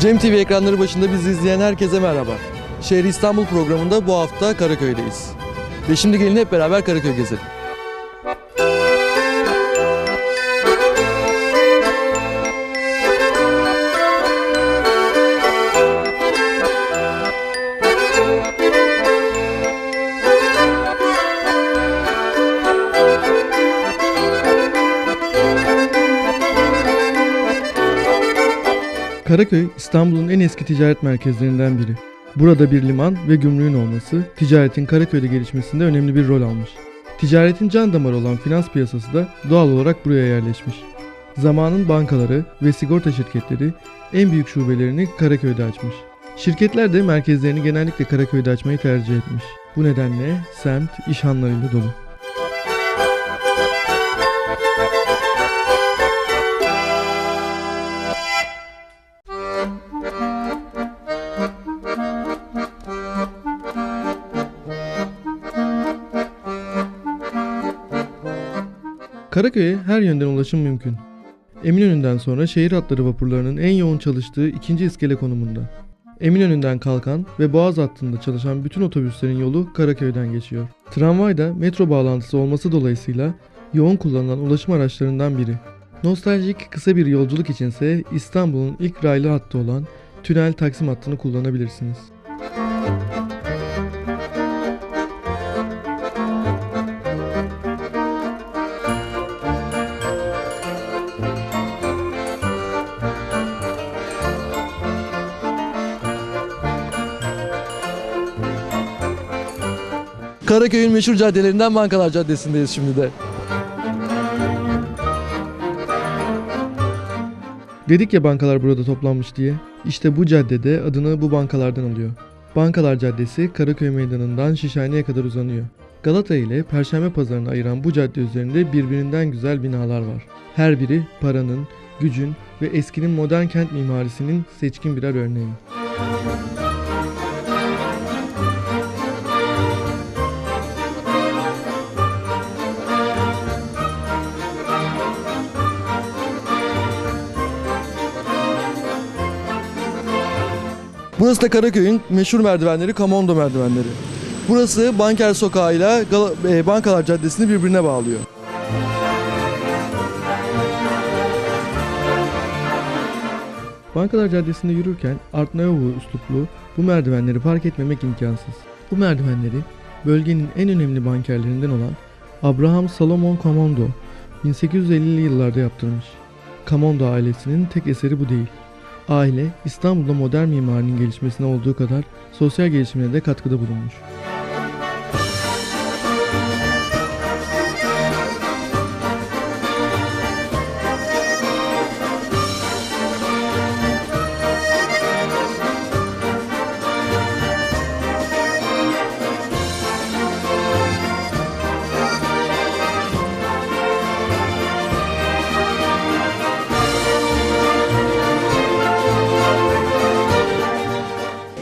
Cem TV ekranları başında bizi izleyen herkese merhaba. Şehri İstanbul programında bu hafta Karaköy'deyiz. Ve şimdi gelin hep beraber Karaköy gezelim. Karaköy, İstanbul'un en eski ticaret merkezlerinden biri. Burada bir liman ve gümrüğün olması, ticaretin Karaköy'de gelişmesinde önemli bir rol almış. Ticaretin can damarı olan finans piyasası da doğal olarak buraya yerleşmiş. Zamanın bankaları ve sigorta şirketleri en büyük şubelerini Karaköy'de açmış. Şirketler de merkezlerini genellikle Karaköy'de açmayı tercih etmiş. Bu nedenle semt iş hanlarıyla dolu. Karaköy'e her yönden ulaşım mümkün. Eminönü'nden sonra şehir hatları vapurlarının en yoğun çalıştığı ikinci iskele konumunda. Eminönü'nden kalkan ve Boğaz hattında çalışan bütün otobüslerin yolu Karaköy'den geçiyor. Tramvay da metro bağlantısı olması dolayısıyla yoğun kullanılan ulaşım araçlarından biri. Nostaljik kısa bir yolculuk içinse İstanbul'un ilk raylı hattı olan Tünel Taksim hattını kullanabilirsiniz. Karaköy'ün meşhur caddelerinden Bankalar Caddesi'ndeyiz şimdi de. Dedik ya bankalar burada toplanmış diye. İşte bu caddede adını bu bankalardan alıyor. Bankalar Caddesi Karaköy Meydanı'ndan Şişhane'ye kadar uzanıyor. Galata ile Perşembe Pazarı'nı ayıran bu cadde üzerinde birbirinden güzel binalar var. Her biri paranın, gücün ve eskinin modern kent mimarisinin seçkin birer örneği. Burası da Karaköy'ün meşhur merdivenleri Kamondo merdivenleri. Burası Banker Sokağı ile Gala- e, Bankalar Caddesi'ni birbirine bağlıyor. Bankalar Caddesi'nde yürürken Art Nouveau üsluplu bu merdivenleri fark etmemek imkansız. Bu merdivenleri bölgenin en önemli bankerlerinden olan Abraham Salomon Camondo 1850'li yıllarda yaptırmış. Camondo ailesinin tek eseri bu değil. Aile İstanbul'da modern mimarinin gelişmesine olduğu kadar sosyal gelişimine de katkıda bulunmuş.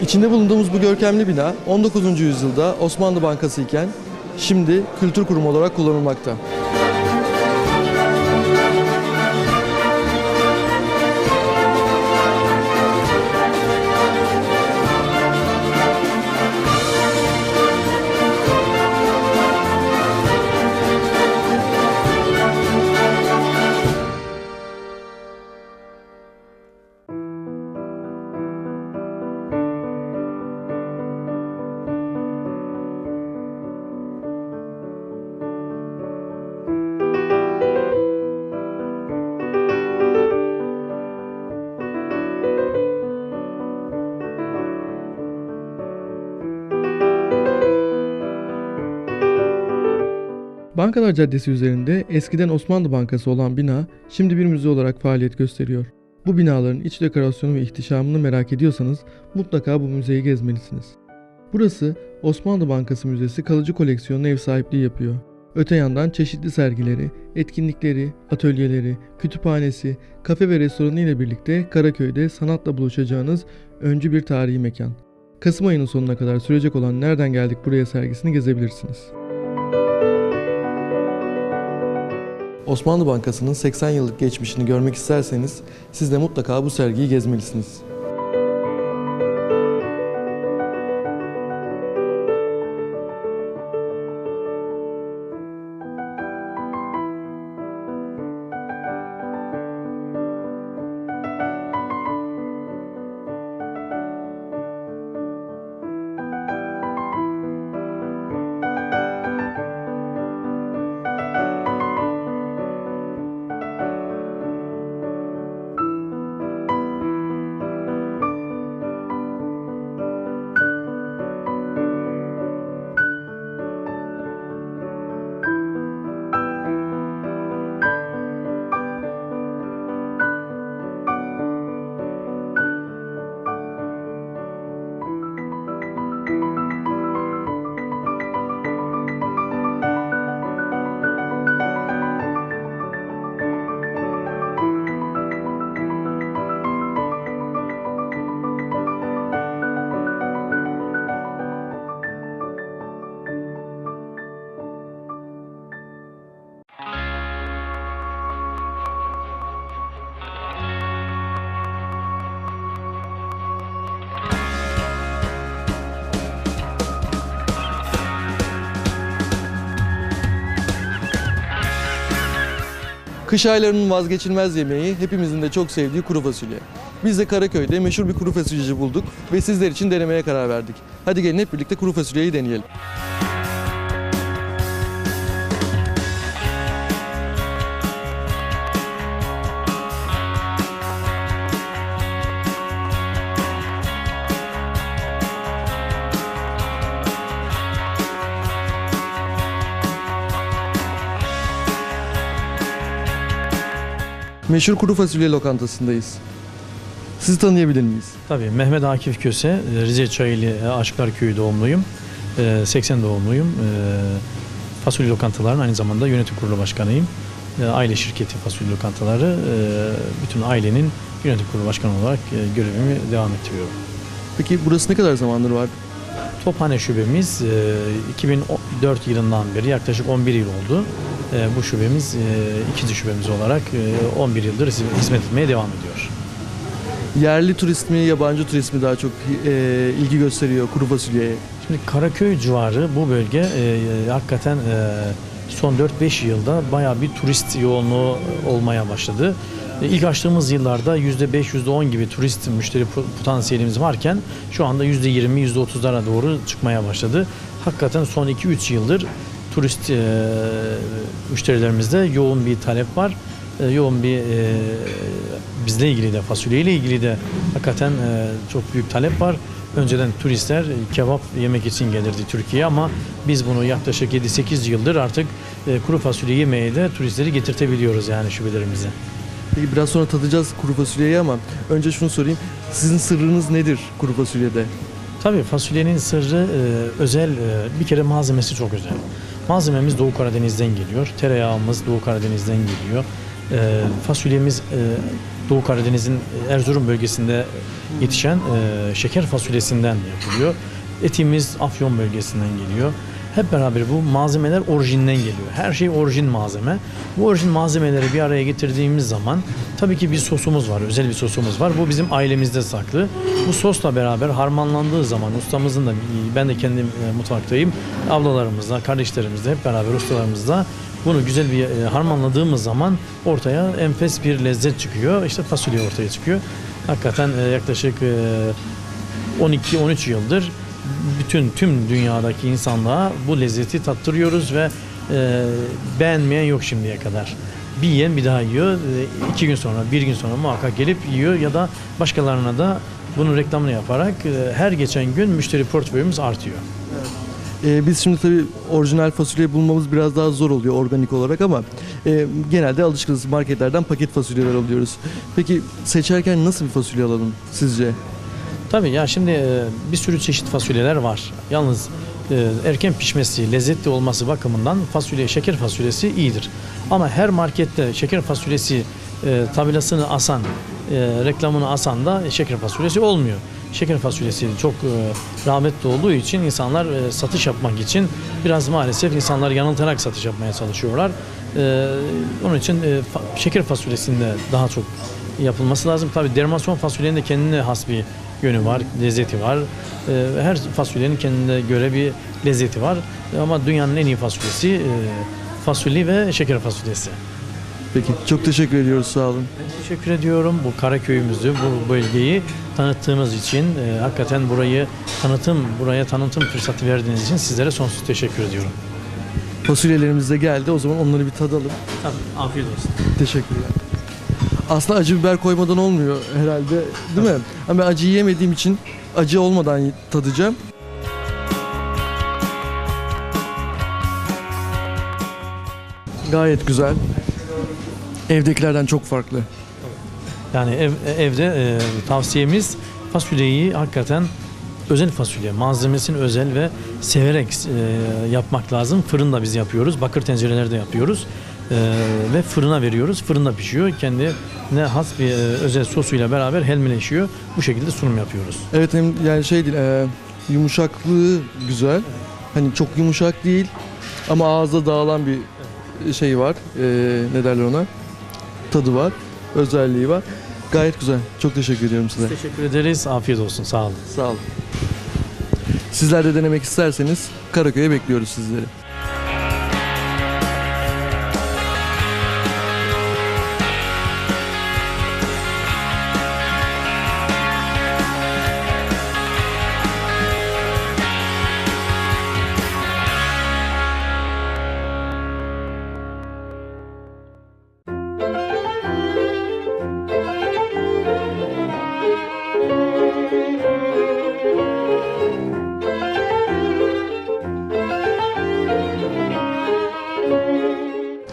İçinde bulunduğumuz bu görkemli bina 19. yüzyılda Osmanlı Bankası iken şimdi kültür kurumu olarak kullanılmakta. Bankalar Caddesi üzerinde eskiden Osmanlı Bankası olan bina şimdi bir müze olarak faaliyet gösteriyor. Bu binaların iç dekorasyonu ve ihtişamını merak ediyorsanız mutlaka bu müzeyi gezmelisiniz. Burası Osmanlı Bankası Müzesi kalıcı koleksiyonuna ev sahipliği yapıyor. Öte yandan çeşitli sergileri, etkinlikleri, atölyeleri, kütüphanesi, kafe ve restoranı ile birlikte Karaköy'de sanatla buluşacağınız öncü bir tarihi mekan. Kasım ayının sonuna kadar sürecek olan Nereden Geldik Buraya sergisini gezebilirsiniz. Osmanlı Bankası'nın 80 yıllık geçmişini görmek isterseniz siz de mutlaka bu sergiyi gezmelisiniz. Kış aylarının vazgeçilmez yemeği, hepimizin de çok sevdiği kuru fasulye. Biz de Karaköy'de meşhur bir kuru fasulyeci bulduk ve sizler için denemeye karar verdik. Hadi gelin hep birlikte kuru fasulyeyi deneyelim. Meşhur kuru fasulye lokantasındayız. Sizi tanıyabilir miyiz? Tabii Mehmet Akif Köse, Rize Çayeli Aşıklar Köyü doğumluyum. Ee, 80 doğumluyum. Ee, Fasulye lokantalarının aynı zamanda yönetim kurulu başkanıyım. Aile şirketi fasulye lokantaları, e, bütün ailenin yönetim kurulu başkanı olarak e, görevimi devam ettiriyorum. Peki burası ne kadar zamandır var? Tophane şubemiz e, 2004 yılından beri yaklaşık 11 yıl oldu. E, Bu şubemiz e, ikinci şubemiz olarak e, 11 yıldır hizmet etmeye devam ediyor. Yerli turist mi, yabancı turist mi daha çok e, ilgi gösteriyor kuru fasulyeye? Şimdi Karaköy civarı bu bölge e, e, hakikaten e, son 4-5 yılda bayağı bir turist yoğunluğu olmaya başladı. E, İlk açtığımız yıllarda %5, %10 gibi turist müşteri po- potansiyelimiz varken şu anda %20, %30'lara doğru çıkmaya başladı. Hakikaten son 2-3 yıldır turist e, müşterilerimizde yoğun bir talep var. E, yoğun bir e, bizle ilgili de fasulyeyle ilgili de hakikaten e, çok büyük talep var. Önceden turistler kebap yemek için gelirdi Türkiye'ye ama biz bunu yaklaşık 7-8 yıldır artık e, kuru fasulye yemeye de turistleri getirtebiliyoruz yani şubelerimize. Peki biraz sonra tadacağız kuru fasulyeyi ama önce şunu sorayım. Sizin sırrınız nedir kuru fasulyede? Tabii fasulyenin sırrı e, özel, e, bir kere malzemesi çok özel. Malzememiz Doğu Karadeniz'den geliyor. Tereyağımız Doğu Karadeniz'den geliyor. E, fasulyemiz e, Doğu Karadeniz'in e, Erzurum bölgesinde yetişen e, şeker fasulyesinden yapılıyor. Etimiz Afyon bölgesinden geliyor. Hep beraber bu malzemeler orijinden geliyor. Her şey orijin malzeme. Bu orijin malzemeleri bir araya getirdiğimiz zaman tabii ki bir sosumuz var, özel bir sosumuz var. Bu bizim ailemizde saklı. Bu sosla beraber harmanlandığı zaman ustamızın da ben de kendim e, mutfaktayım. Ablalarımızla, kardeşlerimizle hep beraber ustalarımızla bunu güzel bir e, harmanladığımız zaman ortaya enfes bir lezzet çıkıyor. İşte fasulye ortaya çıkıyor. Hakikaten e, yaklaşık e, 12-13 yıldır bütün tüm dünyadaki insanlığa bu lezzeti tattırıyoruz ve e, beğenmeyen yok şimdiye kadar. Bir yiyen bir daha yiyor. E, iki gün sonra, bir gün sonra muhakkak gelip yiyor ya da başkalarına da bunun reklamını yaparak e, her geçen gün müşteri portföyümüz artıyor. Ee, biz şimdi tabii orijinal fasulye bulmamız biraz daha zor oluyor organik olarak ama e, genelde alışkınız marketlerden paket fasulyeler alıyoruz. Peki seçerken nasıl bir fasulye alalım sizce? Tabii ya şimdi e, bir sürü çeşit fasulyeler var. Yalnız e, erken pişmesi, lezzetli olması bakımından fasulye, şeker fasulyesi iyidir. Ama her markette şeker fasulyesi e, tabelasını asan, e, reklamını asan da şeker fasulyesi olmuyor. Şeker fasulyesi çok e, rağbetli olduğu için insanlar e, satış yapmak için biraz maalesef insanlar yanıltarak satış yapmaya çalışıyorlar. E, onun için e, şeker fasulyesinde daha çok yapılması lazım. Tabii dermasyon fasulyenin de kendine has bir yönü var, lezzeti var. Her fasulyenin kendine göre bir lezzeti var. Ama dünyanın en iyi fasulyesi fasulye ve şeker fasulyesi. Peki çok teşekkür ediyoruz sağ olun. Teşekkür ediyorum bu Karaköy'ümüzü, bu bölgeyi tanıttığımız için, e, hakikaten burayı tanıtım, buraya tanıtım fırsatı verdiğiniz için sizlere sonsuz teşekkür ediyorum. Fasulyelerimiz de geldi o zaman onları bir tadalım. Tabii, afiyet olsun. Teşekkürler. Aslında acı biber koymadan olmuyor herhalde değil mi? Ama ben acı yiyemediğim için acı olmadan tadacağım. Gayet güzel. Evdekilerden çok farklı. Yani ev, evde e, tavsiyemiz fasulyeyi hakikaten özel fasulye, malzemesini özel ve severek e, yapmak lazım. Fırında biz yapıyoruz, bakır tencerelerde yapıyoruz E, ve fırına veriyoruz. Fırında pişiyor. Kendi ne has bir e, özel sosuyla beraber helmeleşiyor. Bu şekilde sunum yapıyoruz. Evet hem yani şey değil, e, yumuşaklığı güzel. Hani çok yumuşak değil ama ağızda dağılan bir şey var. E, ne derler ona? Tadı var, özelliği var. Gayet güzel. Çok teşekkür ediyorum size. Teşekkür ederiz. Afiyet olsun. Sağ olun. Sağ olun. Sizler de denemek isterseniz Karaköy'e bekliyoruz sizleri.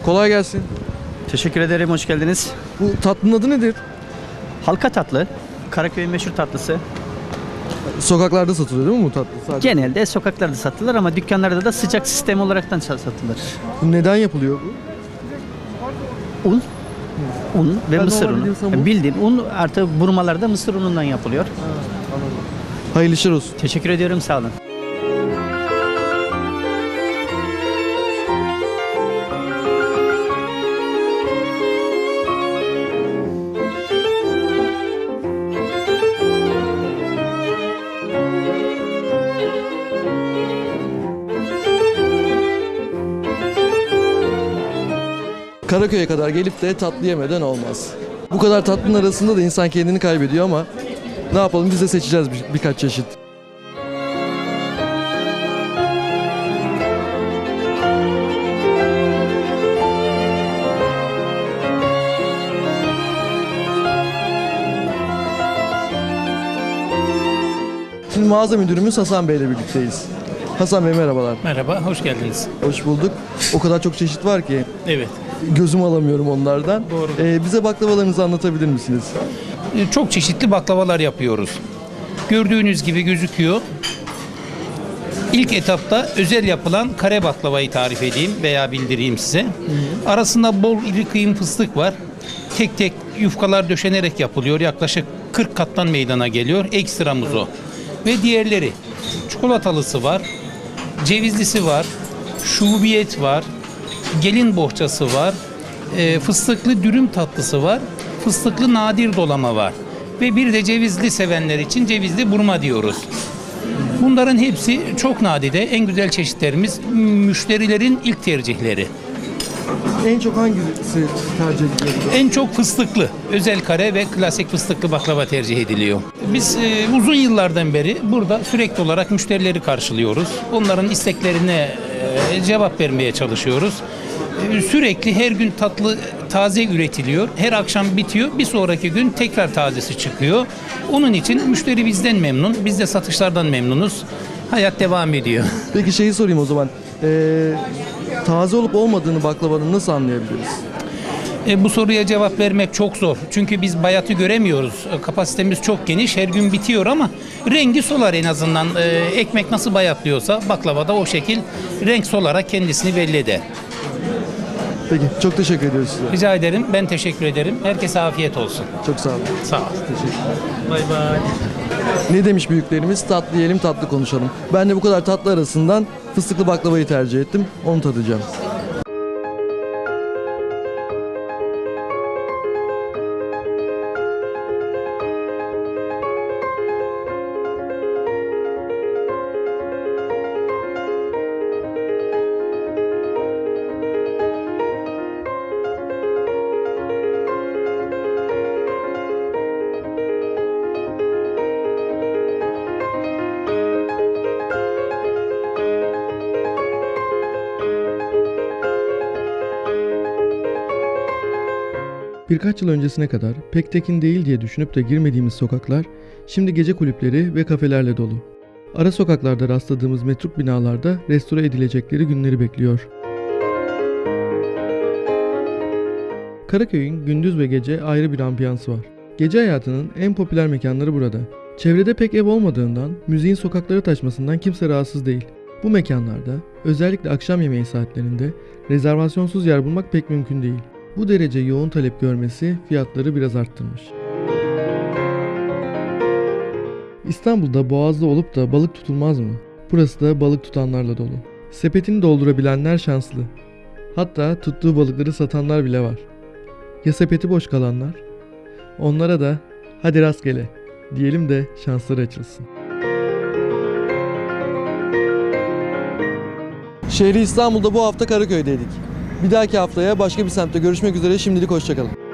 Kolay gelsin. Teşekkür ederim, hoş geldiniz. Bu tatlının adı nedir? Halka tatlı, Karaköy'ün meşhur tatlısı. Sokaklarda satılıyor değil mi bu tatlı? Sadece. Genelde sokaklarda satılır ama dükkanlarda da sıcak sistem olaraktan sa- satılır. Neden yapılıyor bu? Un, un ve Ben mısır unu. samur. Bildiğin un artı burmalarda mısır unundan yapılıyor. Hayırlı işler olsun. Teşekkür ediyorum, sağ olun. Karaköy'e kadar gelip de tatlı yemeden olmaz. Bu kadar tatlının arasında da insan kendini kaybediyor ama ne yapalım biz de seçeceğiz bir- birkaç çeşit. Şimdi mağaza müdürümüz Hasan Bey ile birlikteyiz. Hasan Bey merhabalar. Merhaba, hoş geldiniz. Hoş bulduk. O kadar çok çeşit var ki Evet, gözüm alamıyorum onlardan. Doğru. Ee, bize baklavalarınızı anlatabilir misiniz? e, çok çeşitli baklavalar yapıyoruz. Gördüğünüz gibi gözüküyor. İlk etapta özel yapılan kare baklavayı tarif edeyim veya bildireyim size. Arasında bol iri kıyım fıstık var. Tek tek yufkalar döşenerek yapılıyor. Yaklaşık 40 kattan meydana geliyor. Ekstramız o. Ve diğerleri. Çikolatalısı var. Cevizlisi var. Şubiyet var. Gelin bohçası var. e, fıstıklı dürüm tatlısı var. Fıstıklı nadir dolama var. Ve bir de cevizli sevenler için cevizli burma diyoruz. Bunların hepsi çok nadide. En güzel çeşitlerimiz müşterilerin ilk tercihleri. En çok hangisi tercih ediliyor? En çok fıstıklı, özel kare ve klasik fıstıklı baklava tercih ediliyor. Biz e, uzun yıllardan beri burada sürekli olarak müşterileri karşılıyoruz. Onların isteklerine cevap vermeye çalışıyoruz. E, sürekli her gün tatlı taze üretiliyor. Her akşam bitiyor. Bir sonraki gün tekrar tazesi çıkıyor. Onun için müşteri bizden memnun. Biz de satışlardan memnunuz. Hayat devam ediyor. Peki şeyi sorayım o zaman. Ee, taze olup olmadığını baklavanın nasıl anlayabiliriz? E, bu soruya cevap vermek çok zor. Çünkü biz bayatı göremiyoruz. E, kapasitemiz çok geniş. Her gün bitiyor ama rengi solar en azından. E, ekmek nasıl bayatlıyorsa baklava da o şekil renk solarak kendisini belli eder. Peki çok teşekkür ediyoruz size. Rica ederim. Ben teşekkür ederim. Herkese afiyet olsun. Çok sağ olun. Sağ ol. Bay bay. Ne demiş büyüklerimiz? Tatlı yiyelim tatlı konuşalım. Ben de bu kadar tatlı arasından fıstıklı baklavayı tercih ettim. Onu tadacağım. Birkaç yıl öncesine kadar pek tekin değil diye düşünüp de girmediğimiz sokaklar şimdi gece kulüpleri ve kafelerle dolu. Ara sokaklarda rastladığımız metruk binalarda restore edilecekleri günleri bekliyor. Karaköy'ün gündüz ve gece ayrı bir ambiyansı var. Gece hayatının en popüler mekanları burada. Çevrede pek ev olmadığından müziğin sokaklara taşmasından kimse rahatsız değil. Bu mekanlarda özellikle akşam yemeği saatlerinde rezervasyonsuz yer bulmak pek mümkün değil. Bu derece yoğun talep görmesi fiyatları biraz arttırmış. İstanbul'da boğazda olup da balık tutulmaz mı? Burası da balık tutanlarla dolu. Sepetini doldurabilenler şanslı. Hatta tuttuğu balıkları satanlar bile var. Ya sepeti boş kalanlar? Onlara da hadi rastgele diyelim de şansları açılsın. Şehri İstanbul'da bu hafta Karaköy'deydik. Bir dahaki haftaya başka bir semtte görüşmek üzere. Şimdilik hoşçakalın.